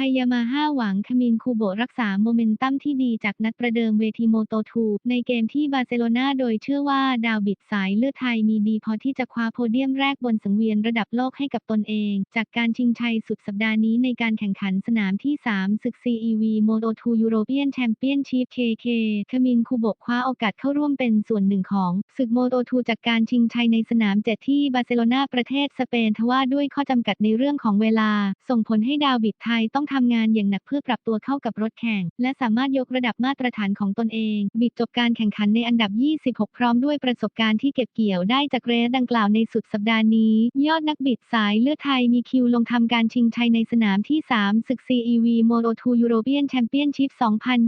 ไพยามาฮ่าหวังคมินคูโบรักษาโมเมนตัมที่ดีจากนัดประเดิมเวทีโมโตทูในเกมที่บาร์เซโลนาโดยเชื่อว่าดาวบิดสายเลือดไทยมีดีพอที่จะคว้าโพเดียมแรกบนสังเวียนระดับโลกให้กับตนเอง จากการชิงชัยสุดสัปดาห์นี้ในการแข่งขันสนามที่ 3 ศึก CEV Moto2 European Championship KK คมินคูโบคว้าโอกาสเข้าร่วมเป็นส่วนหนึ่งของศึก Moto2 จากการชิงชัยในสนามเจ็ดที่บาร์เซโลนาประเทศสเปนทว่าด้วยข้อจำกัดในเรื่องของเวลา ส่งผลให้ดาวบิดไทยต้องทำงานอย่างหนักเพื่อปรับตัวเข้ากับรถแข่ง และสามารถยกระดับมาตรฐานของตนเอง บิดจบการแข่งขันในอันดับ 26 พร้อมด้วยประสบการณ์ที่เก็บเกี่ยวได้จากเรสดังกล่าวในสุดสัปดาห์นี้ ยอดนักบิดสายเลือดไทยมีคิวลงทำการชิงชัยในสนามที่ 3 ศึก CEV Moto2 European Championship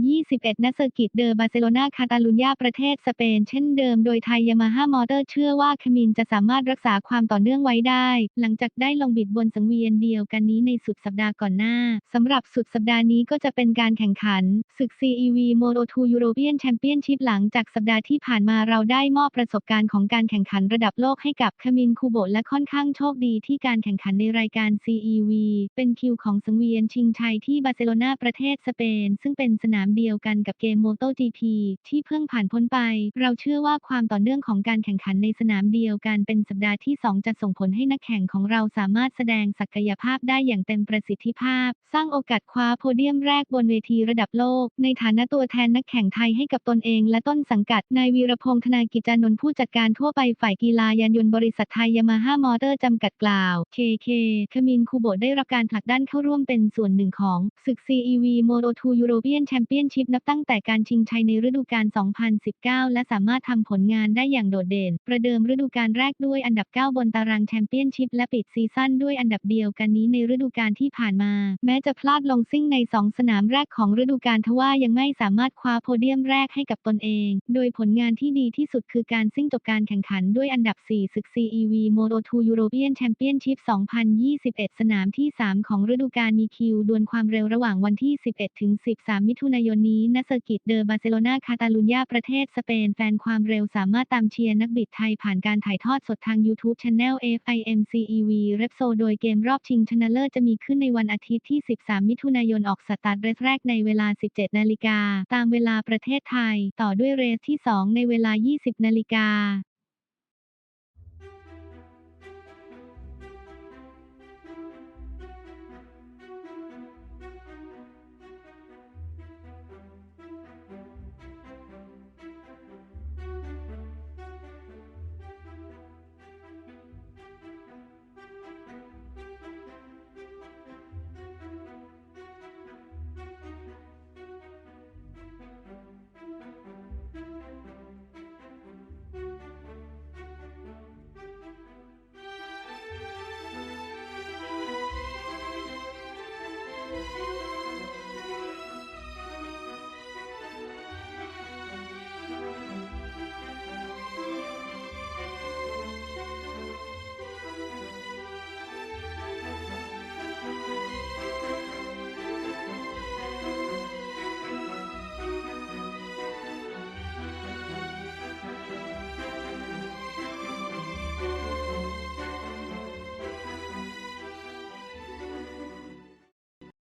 2021ณเซอร์กิตเดอบาร์เซโลนาคาตาลุญญาประเทศสเปนเช่นเดิมโดยไทยยามาฮ่ามอเตอร์เชื่อว่าคมินจะสามารถรักษาความต่อเนื่องไว้ได้ หลังจากได้ลงบิดบนสังเวียนเดียวกันนี้ในสุดสัปดาห์ก่อนหน้าสำหรับสุดสัปดาห์นี้ก็จะเป็นการแข่งขัน ศึก CEV Moto2 European Championship หลังจากสัปดาห์ที่ผ่านมาเราได้มอบประสบการณ์ของการแข่งขันระดับโลกให้กับคามินคูโบและค่อนข้างโชคดีที่การแข่งขันในรายการ CEV เป็นคิวของสังเวียนชิงชัยที่บาร์เซโลนาประเทศสเปน ซึ่งเป็นสนามเดียวกันกับเกม MotoGP ที่เพิ่งผ่านพ้นไป เราเชื่อว่าความต่อเนื่องของการแข่งขันในสนามเดียวกันเป็นสัปดาห์ที่ 2 จะส่งผลให้นักแข่งของเราสามารถแสดงศักยภาพได้อย่างเต็มประสิทธิภาพสร้างโอกาสคว้าโพเดียมแรกบนเวทีระดับโลก ในฐานะตัวแทนนักแข่งไทยให้กับตนเองและต้นสังกัด นายวีรพงษ์ธนากิจจานนท์ผู้จัดการทั่วไปฝ่ายกีฬายานยนต์บริษัทไทยยามาฮ่ามอเตอร์จำกัดกล่าว KK คมินคูโบได้รับการผลักดันเข้าร่วมเป็นส่วนหนึ่งของศึก CEV Moto2 European Championship นับตั้งแต่การชิงชัยในฤดูกาล 2019 และสามารถทำผลงานได้อย่างโดดเด่น ประเดิมฤดูกาลแรกด้วยอันดับ 9 บนตารางแชมเปี้ยนชิพและปิดซีซั่นด้วยอันดับเดียวกันนี้ในฤดูกาลที่ผ่านมาแม้จะพลาดลงซิ่งใน 2 สนามแรกของฤดูกาลทว่ายังไม่สามารถคว้าโพเดียมแรกให้กับตนเอง โดยผลงานที่ดีที่สุดคือการซิ่งจบการแข่งขันด้วยอันดับ 4 ศึก CEV Moto2 European Championship 2021 สนามที่ 3 ของฤดูกาลมีคิวดวลความเร็วระหว่างวันที่ 11 ถึง 13 มิถุนายนนี้ณเซอร์กิตเดอบาร์เซโลนาคาตาลุญญาประเทศสเปนแฟนความเร็วสามารถตามเชียร์นักบิดไทยผ่านการถ่ายทอดสดทาง YouTube Channel FIMCEV Repso โดยเกมรอบชิงชนะเลิศจะมีขึ้นในวันอาทิตย์ที่13 มิถุนายนออกสตาร์ทเรสแรกในเวลา 17 นาฬิกา ตามเวลาประเทศไทย ต่อด้วยเรสที่ 2 ในเวลา 20 นาฬิกา